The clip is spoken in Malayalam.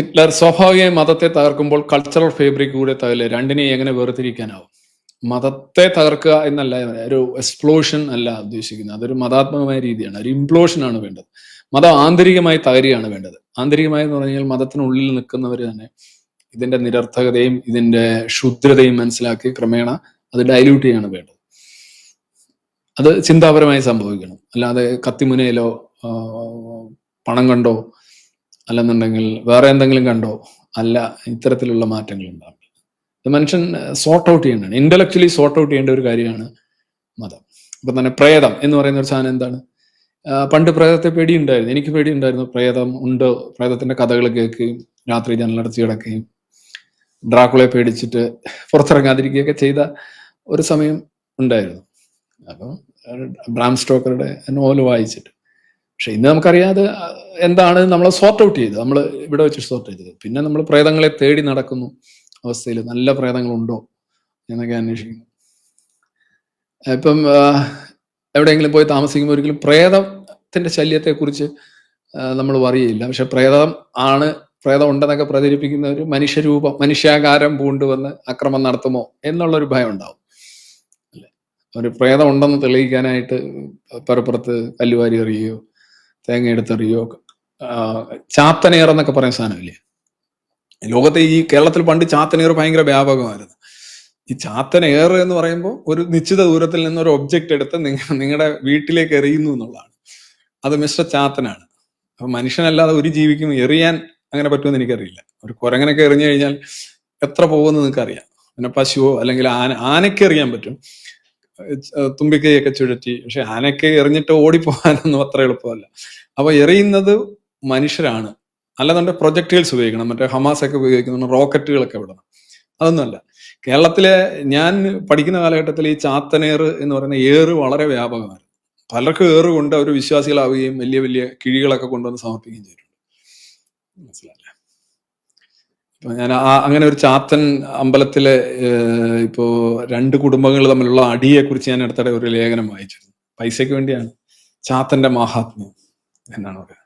ഹിറ്റ്ലർ സ്വാഭാവിക മതത്തെ തകർക്കുമ്പോൾ കൾച്ചറൽ ഫേബ്രിക് കൂടെ തകൽ രണ്ടിനെ എങ്ങനെ വേർതിരിക്കാനാവും? മതത്തെ തകർക്കുക എന്നല്ല ഒരു എക്സ്പ്ലോഷൻ അല്ല ഉദ്ദേശിക്കുന്നത്. അതൊരു മതാത്മകമായ രീതിയാണ്. ഒരു ഇംപ്ലോഷൻ ആണ് വേണ്ടത്. മതം ആന്തരികമായി തകരുകയാണ് വേണ്ടത്. ആന്തരികമായി എന്ന് പറഞ്ഞാൽ മതത്തിനുള്ളിൽ നിൽക്കുന്നവർ തന്നെ ഇതിന്റെ നിരർത്ഥകതയും ഇതിന്റെ ക്ഷുദ്രതയും മനസ്സിലാക്കി ക്രമേണ അത് ഡൈല്യൂട്ട് ചെയ്യാണ് വേണ്ടത്. അത് ചിന്താപരമായി സംഭവിക്കണം. അല്ലാതെ കത്തിമുനയിലോ പണം കണ്ടോ അല്ലെന്നുണ്ടെങ്കിൽ വേറെ എന്തെങ്കിലും കണ്ടോ? അല്ല ഇത്തരത്തിലുള്ള മാറ്റങ്ങൾ ഉണ്ടാവില്ല ഇത് മനുഷ്യൻ സോർട്ട് ഔട്ട് ചെയ്യേണ്ടതാണ്. ഇന്റലക്ച്വലി സോർട്ട് ഔട്ട് ചെയ്യേണ്ട ഒരു കാര്യമാണ് മതം. ഇപ്പൊ തന്നെ പ്രേതം എന്ന് പറയുന്ന ഒരു സാധനം എന്താണ്? പണ്ട് പ്രേതത്തെ പേടി ഉണ്ടായിരുന്നു എനിക്ക് പേടി ഉണ്ടായിരുന്നു പ്രേതം ഉണ്ട്. പ്രേതത്തിന്റെ കഥകൾ കേൾക്കുകയും രാത്രി ജനലടച്ച് കിടക്കുകയും ഡ്രാക്കുളെ പേടിച്ചിട്ട് പുറത്തിറങ്ങാതിരിക്കുകയൊക്കെ ചെയ്ത ഒരു സമയം ഉണ്ടായിരുന്നു. അപ്പം ബ്രാം സ്റ്റോക്കറുടെ നോവൽ വായിച്ചിട്ട്. പക്ഷെ ഇന്ന് നമുക്കറിയാതെ എന്താണ് നമ്മൾ സോർട്ട് ഔട്ട് ചെയ്തത് നമ്മൾ ഇവിടെ വെച്ച് സോർട്ട് ചെയ്തത് പിന്നെ നമ്മൾ പ്രേതങ്ങളെ തേടി നടക്കുന്നു അവസ്ഥയിൽ നല്ല പ്രേതങ്ങളുണ്ടോ എന്നൊക്കെ അന്വേഷിക്കുന്നു. ഇപ്പം എവിടെയെങ്കിലും പോയി താമസിക്കുമ്പോൾ ഒരിക്കലും പ്രേതത്തിന്റെ ശല്യത്തെക്കുറിച്ച് നമ്മൾ പറയില്ല പക്ഷെ പ്രേതം ആണ് പ്രേതം ഉണ്ടെന്നൊക്കെ പ്രചരിപ്പിക്കുന്ന ഒരു മനുഷ്യരൂപം മനുഷ്യാകാരം പൂണ്ടുവന്ന് അക്രമം നടത്തുമോ എന്നുള്ളൊരു ഭയം ഉണ്ടാവും. ഒരു പ്രേതം ഉണ്ടെന്ന് തെളിയിക്കാനായിട്ട് പരപ്പുറത്ത് കല്ലുവാരി എറിയുകയോ തേങ്ങ എടുത്തെറിയോ ചാത്തനേർ എന്നൊക്കെ പറയുന്ന സാധനമില്ലേ? ലോകത്തെ ഈ കേരളത്തിൽ പണ്ട് ചാത്തനെയർ ഭയങ്കര വ്യാപകമായിരുന്നു. ഈ ചാത്തനെയർ എന്ന് പറയുമ്പോൾ ഒരു നിശ്ചിത ദൂരത്തിൽ നിന്ന് ഒരു ഒബ്ജക്റ്റ് എടുത്ത് നിങ്ങ നിങ്ങളുടെ വീട്ടിലേക്ക് എറിയുന്നു എന്നുള്ളതാണ്. അത് മിസ്റ്റർ ചാത്തനാണ്. അപ്പൊ മനുഷ്യനല്ലാതെ ഒരു ജീവിക്കും എറിയാൻ അങ്ങനെ പറ്റുമെന്ന് എനിക്കറിയില്ല. ഒരു കുരങ്ങനൊക്കെ എറിഞ്ഞു കഴിഞ്ഞാൽ എത്ര പോകുമെന്ന് നിങ്ങൾക്ക് അറിയാം പിന്നെ പശുവോ അല്ലെങ്കിൽ ആന ആനയ്ക്ക് എറിയാൻ പറ്റും. തുമ്പിക്കൈയൊക്കെ ചുഴറ്റി. പക്ഷെ ആനയ്ക്ക് എറിഞ്ഞിട്ട് ഓടിപ്പോകാനൊന്നും അത്ര എളുപ്പമല്ല. അപ്പൊ എറിയുന്നത് മനുഷ്യരാണ്. അല്ലാതെ പ്രൊജക്ടൈൽസ് ഉപയോഗിക്കണം. മറ്റേ ഹമാസ് ഒക്കെ ഉപയോഗിക്കുന്ന റോക്കറ്റുകളൊക്കെ വിടണം. അതൊന്നുമല്ല. കേരളത്തിലെ ഞാൻ പഠിക്കുന്ന കാലഘട്ടത്തിൽ ഈ ചാത്തനേർ എന്ന് പറയുന്ന ഏറ് വളരെ വ്യാപകമായിരുന്നു പലർക്കും ഏറ് കൊണ്ട് അവർ വിശ്വാസികളാവുകയും വലിയ വലിയ കിഴികളൊക്കെ കൊണ്ടുവന്ന് സമർപ്പിക്കുകയും ചെയ്തിട്ടുണ്ട്. മനസ്സിലായില്ലേ? ഇപ്പൊ ഞാൻ ആ അങ്ങനെ ഒരു ചാത്തൻ അമ്പലത്തിലെ ഇപ്പോ രണ്ട് കുടുംബങ്ങൾ തമ്മിലുള്ള അടിയെ കുറിച്ച് ഞാൻ അടുത്തിടെ ഒരു ലേഖനം വായിച്ചിരുന്നു. പൈസയ്ക്ക് വേണ്ടിയാണ് ചാത്തന്റെ മഹാത്മ്യം എന്നാണ് പറയുന്നത്.